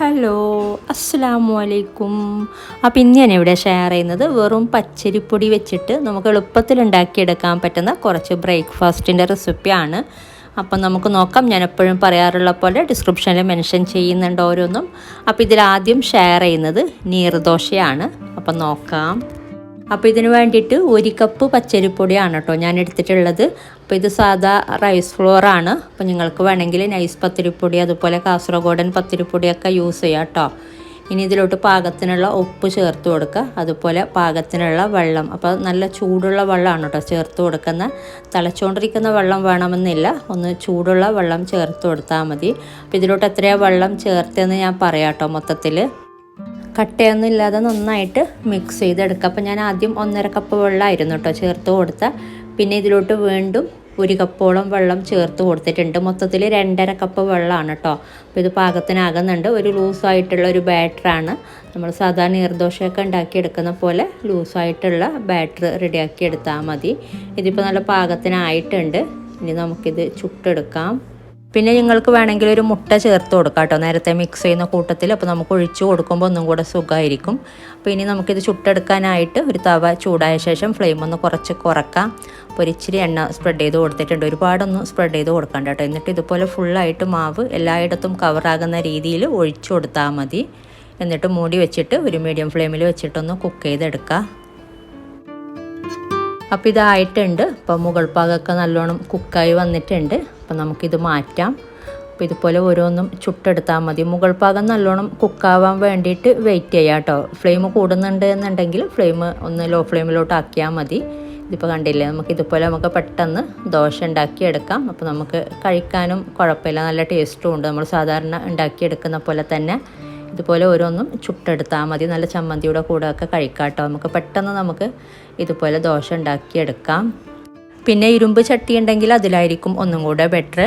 Hello അസ്സാമു അലൈക്കും. അപ്പോൾ ഇന്ന് ഞാൻ ഇവിടെ ഷെയർ ചെയ്യുന്നത് വെറും പച്ചരിപ്പൊടി വെച്ചിട്ട് നമുക്ക് എളുപ്പത്തിൽ ഉണ്ടാക്കിയെടുക്കാൻ പറ്റുന്ന കുറച്ച് ബ്രേക്ക്ഫാസ്റ്റിന്റെ റെസിപ്പിയാണ് അപ്പം നമുക്ക് നോക്കാം. ഞാൻ എപ്പോഴും പറയാറുള്ള പോലെ ഡിസ്ക്രിപ്ഷനിൽ മെൻഷൻ ചെയ്യുന്നുണ്ട് ഓരോന്നും. അപ്പോൾ ഇതിലാദ്യം ഷെയർ ചെയ്യുന്നത് നീർദോശയാണ്. അപ്പം നോക്കാം. അപ്പോൾ ഇതിന് വേണ്ടിയിട്ട് ഒരു കപ്പ് പച്ചരിപ്പൊടിയാണ് കേട്ടോ ഞാൻ എടുത്തിട്ടുള്ളത്. അപ്പോൾ ഇത് സാധാ റൈസ് ഫ്ലോർ ആണ്. അപ്പോൾ നിങ്ങൾക്ക് വേണമെങ്കിൽ നൈസ് പത്തിരിപ്പൊടി അതുപോലെ കാസർഗോഡൻ പത്തിരിപ്പൊടിയൊക്കെ യൂസ് ചെയ്യാം കേട്ടോ. ഇനി ഇതിലോട്ട് പാകത്തിനുള്ള ഉപ്പ് ചേർത്ത് കൊടുക്കുക. അതുപോലെ പാകത്തിനുള്ള വെള്ളം അപ്പോൾ നല്ല ചൂടുള്ള വെള്ളമാണ് കേട്ടോ ചേർത്ത് കൊടുക്കുന്ന തിളച്ചുകൊണ്ടിരിക്കുന്ന വെള്ളം വേണമെന്നില്ല ഒന്ന് ചൂടുള്ള വെള്ളം ചേർത്ത് കൊടുത്താൽ മതി. അപ്പോൾ ഇതിലോട്ട് എത്രയാണ് വെള്ളം ചേർത്തെന്ന് ഞാൻ പറയാം കേട്ടോ മൊത്തത്തിൽ കട്ടയൊന്നും ഇല്ലാതെ നന്നായിട്ട് മിക്സ് ചെയ്തെടുക്കുക. അപ്പോൾ ഞാൻ ആദ്യം ഒന്നര കപ്പ് വെള്ളമായിരുന്നു കേട്ടോ ചേർത്ത് കൊടുത്ത. പിന്നെ ഇതിലോട്ട് വീണ്ടും ഒരു കപ്പോളം വെള്ളം ചേർത്ത് കൊടുത്തിട്ടുണ്ട്. മൊത്തത്തിൽ രണ്ടര കപ്പ് വെള്ളമാണ് കേട്ടോ. അപ്പോൾ ഇത് പാകത്തിനാകുന്നുണ്ട്. ഒരു ലൂസായിട്ടുള്ള ഒരു ബാറ്ററാണ്. നമ്മൾ സാധാരണ നീർദോശയൊക്കെ ഉണ്ടാക്കിയെടുക്കുന്ന പോലെ ലൂസായിട്ടുള്ള ബാറ്റർ റെഡിയാക്കി എടുത്താൽ മതി. ഇതിപ്പോൾ നല്ല പാകത്തിനായിട്ടുണ്ട്. ഇനി നമുക്കിത് ചുട്ടെടുക്കാം. പിന്നെ നിങ്ങൾക്ക് വേണമെങ്കിൽ ഒരു മുട്ട ചേർത്ത് കൊടുക്കാം കേട്ടോ. നേരത്തെ മിക്സ് ചെയ്യുന്ന കൂട്ടത്തിൽ അപ്പോൾ നമുക്ക് ഒഴിച്ചു കൊടുക്കുമ്പോൾ ഒന്നും കൂടെ സുഖമായിരിക്കും. അപ്പോൾ ഇനി നമുക്കിത് ചുട്ടെടുക്കാനായിട്ട് ഒരു തവ ചൂടായ ശേഷം ഫ്ലെയിം ഒന്ന് കുറച്ച് കുറക്കാം. അപ്പോൾ ഒരു ഇച്ചിരി എണ്ണ സ്പ്രെഡ് ചെയ്ത് കൊടുത്തിട്ടുണ്ട്. ഒരുപാടൊന്നും സ്പ്രെഡ് ചെയ്ത് കൊടുക്കണ്ട കേട്ടോ. എന്നിട്ട് ഇതുപോലെ ഫുള്ളായിട്ട് മാവ് എല്ലായിടത്തും കവറാകുന്ന രീതിയിൽ ഒഴിച്ചു കൊടുത്താൽ മതി. എന്നിട്ട് മൂടി വെച്ചിട്ട് ഒരു മീഡിയം ഫ്ലെയിമിൽ വെച്ചിട്ടൊന്ന് കുക്ക് ചെയ്തെടുക്കുക അപ്പോൾ ഇതായിട്ടുണ്ട്. അപ്പോൾ മുകൾ ഭാഗമൊക്കെ നല്ലോണം കുക്കായി വന്നിട്ടുണ്ട്. അപ്പോൾ നമുക്കിത് മാറ്റാം. അപ്പോൾ ഇതുപോലെ ഓരോന്നും ചുട്ടെടുത്താൽ മതി. മുകൾ ഭാഗം നല്ലോണം കുക്കാവാൻ വേണ്ടിയിട്ട് വെയിറ്റ് ചെയ്യാം കേട്ടോ. ഫ്ലെയിം കൂടുന്നുണ്ട് എന്നുണ്ടെങ്കിൽ ഫ്ലെയിം ഒന്ന് ലോ ഫ്ലെയിമിലോട്ട് ആക്കിയാൽ മതി. ഇതിപ്പോൾ കണ്ടില്ലേ നമുക്ക് ഇതുപോലെ നമുക്ക് പെട്ടെന്ന് ദോശ ഉണ്ടാക്കിയെടുക്കാം. അപ്പോൾ നമുക്ക് കഴിക്കാനും കുഴപ്പമില്ല. നല്ല ടേസ്റ്റും ഉണ്ട്. നമ്മൾ സാധാരണ ഉണ്ടാക്കിയെടുക്കുന്ന പോലെ തന്നെ. ഇതുപോലെ ഓരോന്നും ചുട്ടെടുത്താൽ മതി. നല്ല ചമ്മന്തിയുടെ കൂടെ ഒക്കെ കഴിക്കാം കേട്ടോ നമുക്ക് പെട്ടെന്ന് നമുക്ക് ഇതുപോലെ ദോശ ഉണ്ടാക്കിയെടുക്കാം. പിന്നെ ഇരുമ്പ് ചട്ടി ഉണ്ടെങ്കിൽ അതിലായിരിക്കും ഒന്നും കൂടെ ബെറ്റർ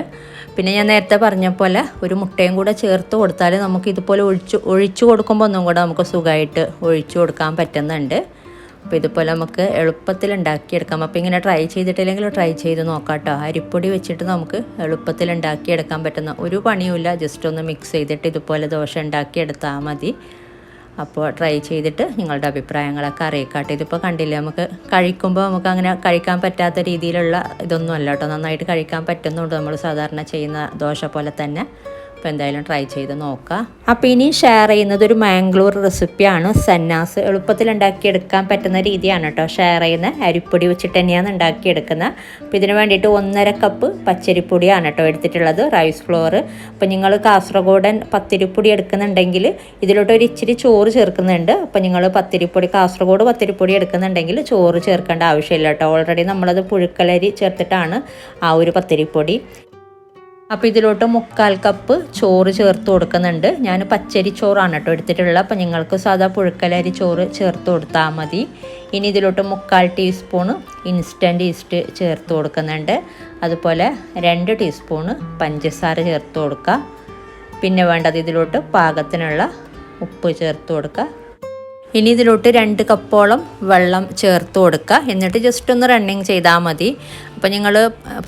പിന്നെ ഞാൻ നേരത്തെ പറഞ്ഞ പോലെ ഒരു മുട്ടയും കൂടെ ചേർത്ത് കൊടുത്താൽ നമുക്ക് ഇതുപോലെ ഒഴിച്ച് ഒഴിച്ചു കൊടുക്കുമ്പോൾ ഒന്നും കൂടെ നമുക്ക് സുഖമായിട്ട് ഒഴിച്ചു കൊടുക്കാൻ പറ്റുന്നുണ്ട്. അപ്പോൾ ഇതുപോലെ നമുക്ക് എളുപ്പത്തിൽ ഉണ്ടാക്കിയെടുക്കാം. അപ്പോൾ ഇങ്ങനെ ട്രൈ ചെയ്തിട്ടില്ലെങ്കിൽ ട്രൈ ചെയ്ത് നോക്കാം കേട്ടോ അരിപ്പൊടി വെച്ചിട്ട് നമുക്ക് എളുപ്പത്തിൽ ഉണ്ടാക്കിയെടുക്കാൻ പറ്റുന്ന ഒരു പണിയുമില്ല. ജസ്റ്റ് ഒന്ന് മിക്സ് ചെയ്തിട്ട് ഇതുപോലെ ദോശ ഉണ്ടാക്കിയെടുത്താൽ മതി. അപ്പോൾ ട്രൈ ചെയ്തിട്ട് നിങ്ങളുടെ അഭിപ്രായങ്ങളൊക്കെ അറിയിക്കാട്ടെ. ഇതിപ്പോൾ കണ്ടില്ലേ നമുക്ക് കഴിക്കുമ്പോൾ നമുക്ക് അങ്ങനെ കഴിക്കാൻ പറ്റാത്ത രീതിയിലുള്ള ഇതൊന്നും അല്ല കേട്ടോ നന്നായിട്ട് കഴിക്കാൻ പറ്റുന്നുണ്ട്. നമ്മൾ സാധാരണ ചെയ്യുന്ന ദോശ പോലെ തന്നെ. അപ്പോൾ എന്തായാലും ട്രൈ ചെയ്ത് നോക്കാം. അപ്പോൾ ഇനി ഷെയർ ചെയ്യുന്നത് ഒരു മാംഗ്ലൂർ റെസിപ്പിയാണ് സന്നാസ് എളുപ്പത്തിൽ ഉണ്ടാക്കിയെടുക്കാൻ പറ്റുന്ന രീതിയാണ് കേട്ടോ ഷെയർ ചെയ്യുന്ന. അരിപ്പൊടി വെച്ചിട്ട് തന്നെയാണ് ഉണ്ടാക്കിയെടുക്കുന്നത് അപ്പോൾ ഇതിന് വേണ്ടിയിട്ട് ഒന്നര കപ്പ് പച്ചരിപ്പൊടിയാണ് കേട്ടോ എടുത്തിട്ടുള്ളത് റൈസ് ഫ്ലോർ അപ്പോൾ നിങ്ങൾ കാസർഗോഡൻ പത്തിരിപ്പൊടി എടുക്കുന്നുണ്ടെങ്കിൽ ഇതിലോട്ട് ഒരു ഇച്ചിരി ചോറ് ചേർക്കുന്നുണ്ട്. അപ്പോൾ നിങ്ങൾ പത്തിരിപ്പൊടി കാസർഗോഡ് പത്തിരിപ്പൊടി എടുക്കുന്നുണ്ടെങ്കിൽ ചോറ് ചേർക്കേണ്ട ആവശ്യമില്ല കേട്ടോ ഓൾറെഡി നമ്മളത് പുഴുക്കലരി ചേർത്തിട്ടാണ് ആ ഒരു പത്തിരിപ്പൊടി. അപ്പോൾ ഇതിലോട്ട് മുക്കാൽ കപ്പ് ചോറ് ചേർത്ത് കൊടുക്കുന്നുണ്ട്. ഞാൻ പച്ചരി ചോറാണ് കേട്ടോ എടുത്തിട്ടുള്ളത്. അപ്പോൾ നിങ്ങൾക്ക് സാധാ പുഴുക്കലരി ചോറ് ചേർത്ത് കൊടുത്താൽ മതി. ഇനി ഇതിലോട്ട് മുക്കാൽ ടീസ്പൂണ് ഇൻസ്റ്റന്റ് ഈസ്റ്റ് ചേർത്ത് കൊടുക്കുന്നുണ്ട്. അതുപോലെ രണ്ട് ടീസ്പൂണ് പഞ്ചസാര ചേർത്ത് കൊടുക്കുക. പിന്നെ വേണ്ടത് ഇതിലോട്ട് പാകത്തിനുള്ള ഉപ്പ് ചേർത്ത് കൊടുക്കുക. ഇനി ഇതിലോട്ട് രണ്ട് കപ്പോളം വെള്ളം ചേർത്ത് കൊടുക്കുക. എന്നിട്ട് ജസ്റ്റ് ഒന്ന് റണ്ണിങ് ചെയ്താൽ മതി. അപ്പോൾ നിങ്ങൾ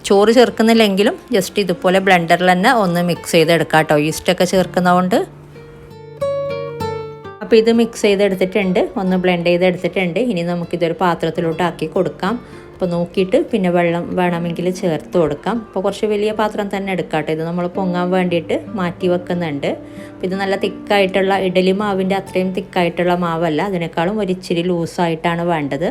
ചോറ് ചേർക്കുന്നില്ലെങ്കിലും ജസ്റ്റ് ഇതുപോലെ ബ്ലെൻഡറിൽ തന്നെ ഒന്ന് മിക്സ് ചെയ്തെടുക്കാം കേട്ടോ ഈസ്റ്റൊക്കെ ചേർക്കുന്നതുകൊണ്ട് അപ്പോൾ ഇത് മിക്സ് ചെയ്തെടുത്തിട്ടുണ്ട്. ഒന്ന് ബ്ലെൻഡ് ചെയ്തെടുത്തിട്ടുണ്ട്. ഇനി നമുക്കിതൊരു പാത്രത്തിലോട്ട് ആക്കി കൊടുക്കാം. അപ്പോൾ നോക്കിയിട്ട് പിന്നെ വെള്ളം വേണമെങ്കിൽ ചേർത്ത് കൊടുക്കാം. അപ്പോൾ കുറച്ച് വലിയ പാത്രം തന്നെ എടുക്കാട്ടെ. ഇത് നമ്മൾ പൊങ്ങാൻ വേണ്ടിയിട്ട് മാറ്റി വെക്കുന്നുണ്ട്. അപ്പോൾ ഇത് നല്ല തിക്കായിട്ടുള്ള ഇഡലി മാവിന്റെ അത്രയും തിക്കായിട്ടുള്ള മാവല്ല. അതിനേക്കാളും ഒരിച്ചിരി ലൂസായിട്ടാണ് വേണ്ടത്.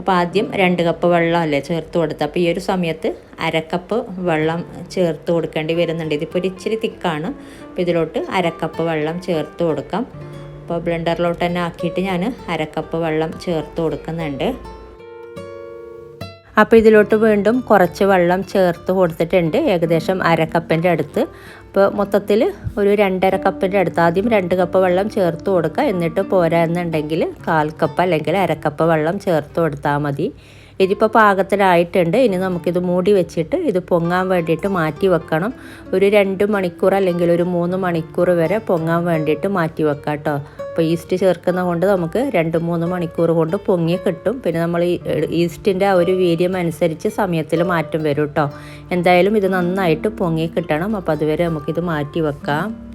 അപ്പോൾ ആദ്യം രണ്ട് കപ്പ് വെള്ളം അല്ലേ ചേർത്ത് കൊടുത്തത്. അപ്പോൾ ഈ ഒരു സമയത്ത് അരക്കപ്പ് വെള്ളം ചേർത്ത് കൊടുക്കേണ്ടി വരുന്നുണ്ട്. ഇതിപ്പോൾ ഒരു ഇച്ചിരി തിക്കാണ്. അപ്പോൾ ഇതിലോട്ട് അരക്കപ്പ് വെള്ളം ചേർത്ത് കൊടുക്കാം. അപ്പോൾ ബ്ലെൻഡറിലോട്ട് തന്നെ ആക്കിയിട്ട് ഞാൻ അരക്കപ്പ് വെള്ളം ചേർത്ത് കൊടുക്കുന്നുണ്ട്. അപ്പോൾ ഇതിലോട്ട് വീണ്ടും കുറച്ച് വെള്ളം ചേർത്ത് കൊടുത്തിട്ടുണ്ട്. ഏകദേശം അരക്കപ്പിന്റെ അടുത്ത്. അപ്പോൾ മൊത്തത്തിൽ ഒരു രണ്ടര കപ്പിന്റെ അടുത്ത് ആദ്യം രണ്ട് കപ്പ് വെള്ളം ചേർത്ത് കൊടുക്കുക. എന്നിട്ട് പോരാ എന്നുണ്ടെങ്കിൽ കാൽ കപ്പ് അല്ലെങ്കിൽ അരക്കപ്പ് വെള്ളം ചേർത്ത് കൊടുത്താൽ മതി. ഇതിപ്പോൾ പാകത്തിലായിട്ടുണ്ട്. ഇനി നമുക്കിത് മൂടി വെച്ചിട്ട് ഇത് പൊങ്ങാൻ വേണ്ടിയിട്ട് മാറ്റി വെക്കണം. ഒരു രണ്ട് മണിക്കൂർ അല്ലെങ്കിൽ ഒരു മൂന്ന് മണിക്കൂർ വരെ പൊങ്ങാൻ വേണ്ടിയിട്ട് മാറ്റി വെക്കാം കേട്ടോ. അപ്പോൾ ഈസ്റ്റ് ചേർക്കുന്ന കൊണ്ട് നമുക്ക് രണ്ട് മൂന്ന് മണിക്കൂർ കൊണ്ട് പൊങ്ങി കിട്ടും. പിന്നെ നമ്മൾ ഈസ്റ്റിന്റെ ആ ഒരു വീര്യം അനുസരിച്ച് സമയത്തിൽ മാറ്റം വരും കേട്ടോ. എന്തായാലും ഇത് നന്നായിട്ട് പൊങ്ങി കിട്ടണം. അപ്പോൾ അതുവരെ നമുക്കിത് മാറ്റി വെക്കാം.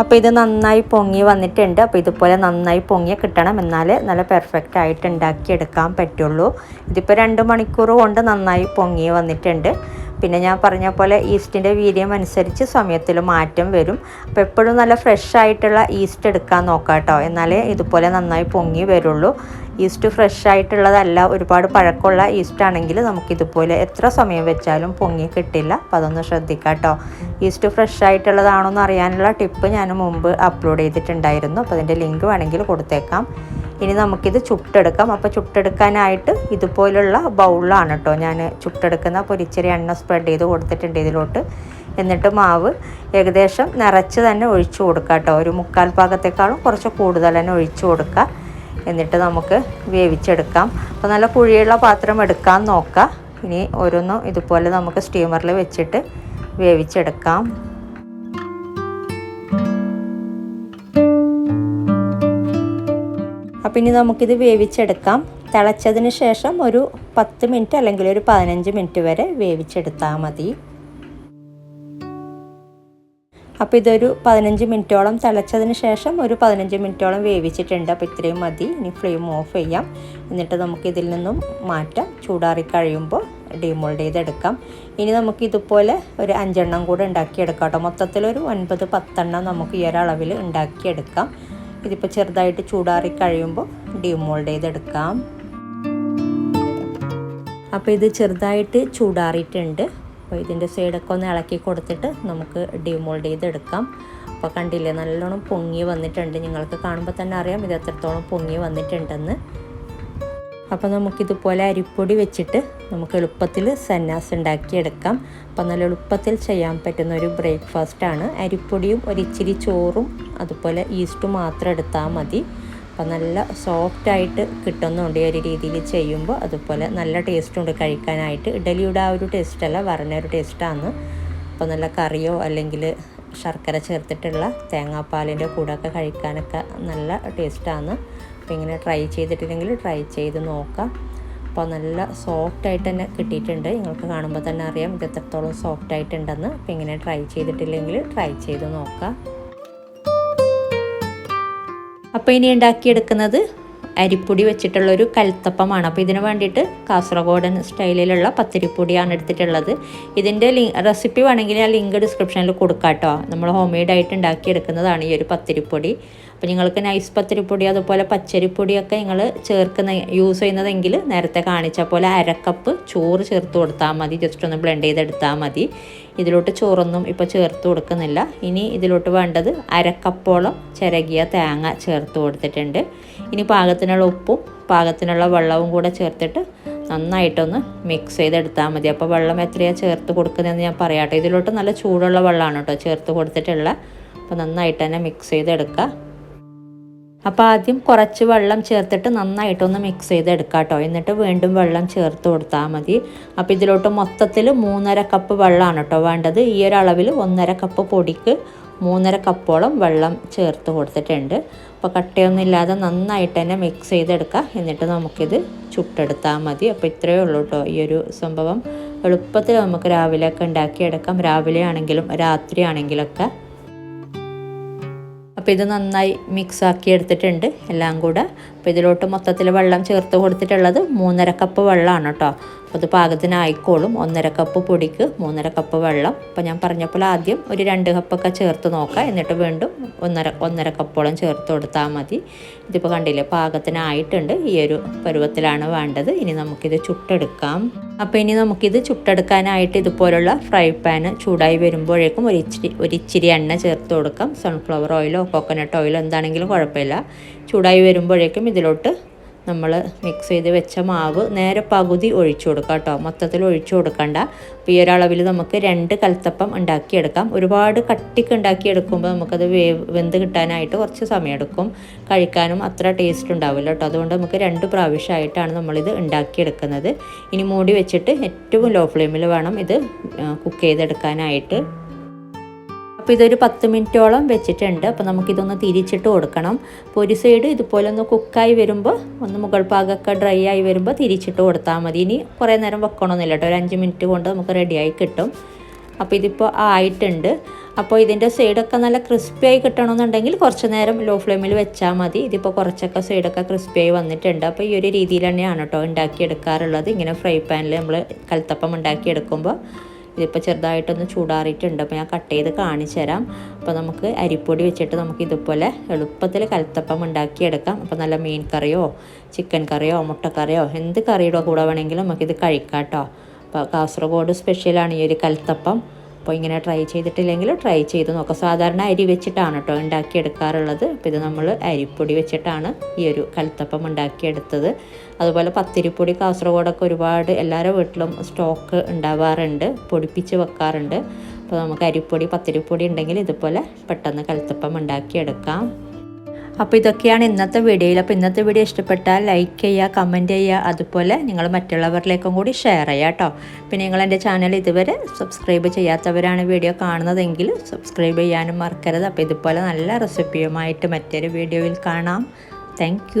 അപ്പോൾ ഇത് നന്നായി പൊങ്ങി വന്നിട്ടുണ്ട്. അപ്പോൾ ഇതുപോലെ നന്നായി പൊങ്ങി കിട്ടണം. എന്നാൽ നല്ല പെർഫെക്റ്റ് ആയിട്ട് ഉണ്ടാക്കിയെടുക്കാൻ പറ്റുള്ളൂ. ഇതിപ്പോൾ രണ്ട് മണിക്കൂർ കൊണ്ട് നന്നായി പൊങ്ങി വന്നിട്ടുണ്ട്. പിന്നെ ഞാൻ പറഞ്ഞ പോലെ ഈസ്റ്റിന്റെ വീര്യം അനുസരിച്ച് സമയത്തിൽ മാറ്റം വരും. അപ്പോൾ എപ്പോഴും നല്ല ഫ്രഷ് ആയിട്ടുള്ള ഈസ്റ്റ് എടുക്കാൻ നോക്കാം കേട്ടോ എന്നാലേ ഇതുപോലെ നന്നായി പൊങ്ങി വരുള്ളൂ. ഈസ്റ്റ് ഫ്രഷ് ആയിട്ടുള്ളതല്ല ഒരുപാട് പഴക്കമുള്ള ഈസ്റ്റ് ആണെങ്കിൽ നമുക്കിതുപോലെ എത്ര സമയം വെച്ചാലും പൊങ്ങി കിട്ടില്ല. അപ്പോൾ അതൊന്ന് ശ്രദ്ധിക്കാം കേട്ടോ ഈസ്റ്റ് ഫ്രഷ് ആയിട്ടുള്ളതാണോ എന്ന് അറിയാനുള്ള ടിപ്പ് ഞാൻ മുമ്പ് അപ്ലോഡ് ചെയ്തിട്ടുണ്ടായിരുന്നു. അപ്പോൾ അതിന്റെ ലിങ്ക് വേണമെങ്കിൽ കൊടുത്തേക്കാം. ഇനി നമുക്കിത് ചുട്ടെടുക്കാം. അപ്പോൾ ചുട്ടെടുക്കാനായിട്ട് ഇതുപോലുള്ള ബൗളിലാണ് കേട്ടോ ഞാൻ ചുട്ടെടുക്കുന്ന പൊരിച്ചെറി എണ്ണ സ്പ്രെഡ് ചെയ്ത് കൊടുത്തിട്ടുണ്ട് ഇതിലോട്ട്. എന്നിട്ട് മാവ് ഏകദേശം നിറച്ച് തന്നെ ഒഴിച്ചു കൊടുക്കുക കേട്ടോ ഒരു മുക്കാൽ ഭാഗത്തേക്കാളും കുറച്ച് കൂടുതൽ തന്നെ ഒഴിച്ചു കൊടുക്കുക എന്നിട്ട് നമുക്ക് വേവിച്ചെടുക്കാം. അപ്പോൾ നല്ല കുഴിയുള്ള പാത്രം എടുക്കാൻ നോക്കാം. ഇനി ഓരോന്നും ഇതുപോലെ നമുക്ക് സ്റ്റീമറിൽ വെച്ചിട്ട് വേവിച്ചെടുക്കാം. അപ്പം ഇനി നമുക്കിത് വേവിച്ചെടുക്കാം. തിളച്ചതിന് ശേഷം ഒരു പത്ത് മിനിറ്റ് അല്ലെങ്കിൽ ഒരു പതിനഞ്ച് മിനിറ്റ് വരെ വേവിച്ചെടുത്താൽ മതി. അപ്പോൾ ഇതൊരു പതിനഞ്ച് മിനിറ്റോളം തിളച്ചതിന് ശേഷം ഒരു പതിനഞ്ച് മിനിറ്റോളം വേവിച്ചിട്ടുണ്ട്. അപ്പോൾ ഇത്രയും മതി. ഇനി ഫ്ലെയിം ഓഫ് ചെയ്യാം. എന്നിട്ട് നമുക്ക് ഇതിൽ നിന്നും മാറ്റാം. ചൂടാറി കഴിയുമ്പോൾ ഡീമോൾഡ് ചെയ്തെടുക്കാം. ഇനി നമുക്ക് ഇതുപോലെ ഒരു അഞ്ചെണ്ണം കൂടെ ഉണ്ടാക്കിയെടുക്കാം കേട്ടോ. മൊത്തത്തിൽ ഒരു ഒൻപത് പത്തെണ്ണം നമുക്ക് ഈ ഒരളവിൽ ഉണ്ടാക്കിയെടുക്കാം. ഇതിപ്പോൾ ചെറുതായിട്ട് ചൂടാറി കഴിയുമ്പോൾ ഡീമോൾഡ് ചെയ്തെടുക്കാം. അപ്പോൾ ഇത് ചെറുതായിട്ട് ചൂടാറിയിട്ടുണ്ട്. അപ്പോൾ ഇതിന്റെ സൈഡൊക്കെ ഒന്ന് ഇളക്കി കൊടുത്തിട്ട് നമുക്ക് ഡിമോൾഡ് ചെയ്തെടുക്കാം. അപ്പോൾ കണ്ടില്ലേ നല്ലോണം പൊങ്ങി വന്നിട്ടുണ്ട്. നിങ്ങൾക്ക് കാണുമ്പോൾ തന്നെ അറിയാം ഇത് എത്രത്തോളം പൊങ്ങി വന്നിട്ടുണ്ടെന്ന്. അപ്പോൾ നമുക്കിതുപോലെ അരിപ്പൊടി വെച്ചിട്ട് നമുക്ക് എളുപ്പത്തിൽ സന്നാസ് ഉണ്ടാക്കിയെടുക്കാം. അപ്പോൾ നല്ല എളുപ്പത്തിൽ ചെയ്യാൻ പറ്റുന്ന ഒരു ബ്രേക്ക്ഫാസ്റ്റാണ് അരിപ്പൊടിയും ഒരിച്ചിരി ചോറും അതുപോലെ ഈസ്റ്റും മാത്രം എടുത്താൽ മതി. അപ്പോൾ നല്ല സോഫ്റ്റായിട്ട് കിട്ടുന്നുണ്ട് ഈ ഒരു രീതിയിൽ ചെയ്യുമ്പോൾ. അതുപോലെ നല്ല ടേസ്റ്റും ഉണ്ട് കഴിക്കാനായിട്ട്. ഇഡലിയുടെ ആ ഒരു ടേസ്റ്റല്ല വരണൊരു ടേസ്റ്റാണ് അപ്പോൾ നല്ല കറിയോ അല്ലെങ്കിൽ ശർക്കര ചേർത്തിട്ടുള്ള തേങ്ങാപ്പാലിന്റെ കൂടെയൊക്കെ കഴിക്കാനൊക്കെ നല്ല ടേസ്റ്റാണ് അപ്പോൾ ഇങ്ങനെ ട്രൈ ചെയ്തിട്ടില്ലെങ്കിൽ ട്രൈ ചെയ്ത് നോക്കാം. അപ്പോൾ നല്ല സോഫ്റ്റായിട്ട് തന്നെ കിട്ടിയിട്ടുണ്ട്. നിങ്ങൾക്ക് കാണുമ്പോൾ തന്നെ അറിയാം ഇത് എത്രത്തോളം സോഫ്റ്റായിട്ടുണ്ടെന്ന്. അപ്പോൾ ഇങ്ങനെ ട്രൈ ചെയ്തിട്ടില്ലെങ്കിൽ ട്രൈ ചെയ്ത് നോക്കാം. അപ്പോൾ ഇനി ഉണ്ടാക്കിയെടുക്കുന്നത് അരിപ്പൊടി വെച്ചിട്ടുള്ളൊരു കൽത്തപ്പമാണ്. അപ്പോൾ ഇതിന് വേണ്ടിയിട്ട് കാസർഗോഡൻ സ്റ്റൈലിലുള്ള പത്തിരിപ്പൊടിയാണ് എടുത്തിട്ടുള്ളത്. ഇതിന്റെ ലി റെസിപ്പി വേണമെങ്കിൽ ആ ലിങ്ക് ഡിസ്ക്രിപ്ഷനിൽ കൊടുക്കാം കേട്ടോ. നമ്മൾ ഹോം മെയ്ഡായിട്ട് ഉണ്ടാക്കിയെടുക്കുന്നതാണ് ഈ ഒരു പത്തിരിപ്പൊടി. അപ്പോൾ നിങ്ങൾക്ക് നൈസ് പത്തിരിപ്പൊടി അതുപോലെ പച്ചരിപ്പൊടിയൊക്കെ നിങ്ങൾ ചേർക്കുന്ന യൂസ് ചെയ്യുന്നതെങ്കിൽ നേരത്തെ കാണിച്ച പോലെ അരക്കപ്പ് ചോറ് ചേർത്ത് കൊടുത്താൽ മതി. ജസ്റ്റ് ഒന്ന് ബ്ലെൻഡ് ചെയ്തെടുത്താൽ മതി. ഇതിലോട്ട് ചോറൊന്നും ഇപ്പോൾ ചേർത്ത് കൊടുക്കുന്നില്ല. ഇനി ഇതിലോട്ട് വേണ്ടത് അരക്കപ്പോളം ചിരകിയ തേങ്ങ ചേർത്ത് കൊടുത്തിട്ടുണ്ട്. ഇനി പാകത്തിനുള്ള ഉപ്പും പാകത്തിനുള്ള വെള്ളവും കൂടെ ചേർത്തിട്ട് നന്നായിട്ടൊന്ന് മിക്സ് ചെയ്തെടുത്താൽ മതി. അപ്പോൾ വെള്ളം എത്രയാണ് ചേർത്ത് കൊടുക്കുന്നതെന്ന് ഞാൻ പറയാട്ടെ ഇതിലോട്ട് നല്ല ചൂടുള്ള വെള്ളമാണ് കേട്ടോ ചേർത്ത് കൊടുത്തിട്ടുള്ള. അപ്പോൾ നന്നായിട്ട് തന്നെ മിക്സ് ചെയ്തെടുക്കുക. അപ്പോൾ ആദ്യം കുറച്ച് വെള്ളം ചേർത്തിട്ട് നന്നായിട്ടൊന്ന് മിക്സ് ചെയ്തെടുക്കാം കേട്ടോ എന്നിട്ട് വീണ്ടും വെള്ളം ചേർത്ത് കൊടുത്താൽ മതി. അപ്പോൾ ഇതിലോട്ട് മൊത്തത്തിൽ മൂന്നര കപ്പ് വെള്ളമാണ് കേട്ടോ വേണ്ടത്. ഈ ഒരു അളവിൽ ഒന്നര കപ്പ് പൊടിക്ക് മൂന്നര കപ്പോളം വെള്ളം ചേർത്ത് കൊടുത്തിട്ടുണ്ട്. അപ്പോൾ കട്ടയൊന്നുമില്ലാതെ നന്നായിട്ട് തന്നെ മിക്സ് ചെയ്തെടുക്കുക എന്നിട്ട് നമുക്കിത് ചുട്ടെടുത്താൽ മതി. അപ്പോൾ ഇത്രയേ ഉള്ളൂ കേട്ടോ ഈ ഒരു സംഭവം. എളുപ്പത്തിൽ നമുക്ക് രാവിലെയൊക്കെ ഉണ്ടാക്കിയെടുക്കാം. രാവിലെ ആണെങ്കിലും രാത്രി ആണെങ്കിലൊക്കെ അപ്പോൾ ഇത് നന്നായി മിക്സ് ആക്കി എടുത്തിട്ടുണ്ട്. എല്ലാം കൂടെ അപ്പോൾ ഇതിലോട്ട് മൊത്തത്തിൽ വെള്ളം ചേർത്ത് കൊടുത്തിട്ടുള്ളത് മൂന്നര കപ്പ് വെള്ളമാണ് കേട്ടോ അപ്പോൾ അത് പാകത്തിനായിക്കോളും. ഒന്നര കപ്പ് പൊടിക്ക് മൂന്നര കപ്പ് വെള്ളം. അപ്പോൾ ഞാൻ പറഞ്ഞപ്പോൾ ആദ്യം ഒരു രണ്ട് കപ്പൊക്കെ ചേർത്ത് നോക്കാം. എന്നിട്ട് വീണ്ടും ഒന്നര ഒന്നര കപ്പോളം ചേർത്ത് കൊടുത്താൽ മതി. ഇതിപ്പോൾ കണ്ടില്ലേ പാകത്തിനായിട്ടുണ്ട്. ഈ ഒരു പരുവത്തിലാണ് വേണ്ടത്. ഇനി നമുക്കിത് ചുട്ടെടുക്കാം. അപ്പോൾ ഇനി നമുക്കിത് ചുട്ടെടുക്കാനായിട്ട് ഇതുപോലുള്ള ഫ്രൈ പാന് ചൂടായി വരുമ്പോഴേക്കും ഒരു ഇച്ചിരി ഒരു ഇച്ചിരി എണ്ണ ചേർത്ത് കൊടുക്കാം. സൺഫ്ലവർ ഓയിലോ കോക്കനട്ട് ഓയിലോ എന്താണെങ്കിലും കുഴപ്പമില്ല. ചൂടായി വരുമ്പോഴേക്കും ഇതിലോട്ട് നമ്മൾ മിക്സ് ചെയ്ത് വെച്ച മാവ് നേരെ പകുതി ഒഴിച്ചു കൊടുക്കുക കേട്ടോ. മൊത്തത്തിൽ ഒഴിച്ചു കൊടുക്കണ്ട. അപ്പോൾ ഈ ഒരളവിൽ നമുക്ക് രണ്ട് കൽത്തപ്പം ഉണ്ടാക്കിയെടുക്കാം. ഒരുപാട് കട്ടിക്ക് ഉണ്ടാക്കിയെടുക്കുമ്പോൾ നമുക്കത് വേവ് വെന്ത് കിട്ടാനായിട്ട് കുറച്ച് സമയമെടുക്കും കഴിക്കാനും അത്ര ടേസ്റ്റ് ഉണ്ടാവില്ല കേട്ടോ. അതുകൊണ്ട് നമുക്ക് രണ്ട് പ്രാവശ്യമായിട്ടാണ് നമ്മളിത് ഉണ്ടാക്കിയെടുക്കുന്നത്. ഇനി മൂടി വെച്ചിട്ട് ഏറ്റവും ലോ ഫ്ലെയിമിൽ വേണം ഇത് കുക്ക് ചെയ്തെടുക്കാനായിട്ട്. അപ്പോൾ ഇതൊരു പത്ത് മിനിറ്റോളം വെച്ചിട്ടുണ്ട്. അപ്പോൾ നമുക്കിതൊന്ന് തിരിച്ചിട്ട് കൊടുക്കണം. അപ്പോൾ ഒരു സൈഡ് ഇതുപോലെ ഒന്ന് കുക്കായി വരുമ്പോൾ ഒന്ന് മുകൾ ഭാഗമൊക്കെ ഡ്രൈ ആയി വരുമ്പോൾ തിരിച്ചിട്ട് കൊടുത്താൽ മതി. ഇനി കുറേ നേരം വെക്കണമെന്നില്ല കേട്ടോ. ഒരു അഞ്ച് മിനിറ്റ് കൊണ്ട് നമുക്ക് റെഡിയായി കിട്ടും. അപ്പോൾ ഇതിപ്പോൾ ആയിട്ടുണ്ട്. അപ്പോൾ ഇതിന്റെ സൈഡൊക്കെ നല്ല ക്രിസ്പിയായി കിട്ടണമെന്നുണ്ടെങ്കിൽ കുറച്ച് നേരം ലോ ഫ്ലെയിമിൽ വെച്ചാൽ മതി. ഇതിപ്പോൾ കുറച്ചൊക്കെ സൈഡൊക്കെ ക്രിസ്പിയായി വന്നിട്ടുണ്ട്. അപ്പോൾ ഈ ഒരു രീതിയിൽ തന്നെയാണ് കേട്ടോ ഉണ്ടാക്കിയെടുക്കാറുള്ളത്. ഇങ്ങനെ ഫ്രൈ പാനിൽ നമ്മൾ കൽത്തപ്പം ഉണ്ടാക്കിയെടുക്കുമ്പോൾ ഇതിപ്പോൾ ചെറുതായിട്ടൊന്ന് ചൂടാറിയിട്ടുണ്ട്. അപ്പോൾ ഞാൻ കട്ട് ചെയ്ത് കാണിച്ചു തരാം. അപ്പോൾ നമുക്ക് അരിപ്പൊടി വെച്ചിട്ട് നമുക്ക് ഇതുപോലെ എളുപ്പത്തിൽ കലത്തപ്പം ഉണ്ടാക്കിയെടുക്കാം. അപ്പോൾ നല്ല മീൻ കറിയോ ചിക്കൻ കറിയോ മുട്ടക്കറിയോ എന്ത് കറിയുടെ കൂടെ വേണമെങ്കിലും നമുക്കിത് കഴിക്കാം കേട്ടോ. അപ്പോൾ കാസർഗോഡ് സ്പെഷ്യലാണ് ഈ ഒരു കൽത്തപ്പം അപ്പോൾ ഇങ്ങനെ ട്രൈ ചെയ്തിട്ടില്ലെങ്കിൽ ട്രൈ ചെയ്ത് നോക്കാം സാധാരണ അരി വെച്ചിട്ടാണ് കേട്ടോ ഉണ്ടാക്കിയെടുക്കാറുള്ളത്. അപ്പോൾ ഇത് നമ്മൾ അരിപ്പൊടി വെച്ചിട്ടാണ് ഈ ഒരു കൽത്തപ്പം ഉണ്ടാക്കിയെടുത്തത്. അതുപോലെ പത്തിരിപ്പൊടി കാസർഗോഡൊക്കെ ഒരുപാട് എല്ലാവരുടെ വീട്ടിലും സ്റ്റോക്ക് ഉണ്ടാവാറുണ്ട് പൊടിപ്പിച്ച് വെക്കാറുണ്ട്. അപ്പോൾ നമുക്ക് അരിപ്പൊടി പത്തിരിപ്പൊടി ഉണ്ടെങ്കിൽ ഇതുപോലെ പെട്ടെന്ന് കൽത്തപ്പം ഉണ്ടാക്കിയെടുക്കാം. അപ്പോൾ ഇതൊക്കെയാണ് ഇന്നത്തെ വീഡിയോയിൽ. അപ്പോൾ ഇന്നത്തെ വീഡിയോ ഇഷ്ടപ്പെട്ടാൽ ലൈക്ക് ചെയ്യുക കമന്റ് ചെയ്യുക അതുപോലെ നിങ്ങൾ മറ്റുള്ളവരിലേക്കും കൂടി ഷെയർ ചെയ്യുക കേട്ടോ. പിന്നെ നിങ്ങൾ എന്റെ ചാനൽ ഇതുവരെ സബ്സ്ക്രൈബ് ചെയ്യാത്തവരാണ് വീഡിയോ കാണുന്നതെങ്കിൽ സബ്സ്ക്രൈബ് ചെയ്യാനും മറക്കരുത്. അപ്പോൾ ഇതുപോലെ നല്ല റെസിപ്പിയുമായിട്ട് മറ്റൊരു വീഡിയോയിൽ കാണാം. താങ്ക്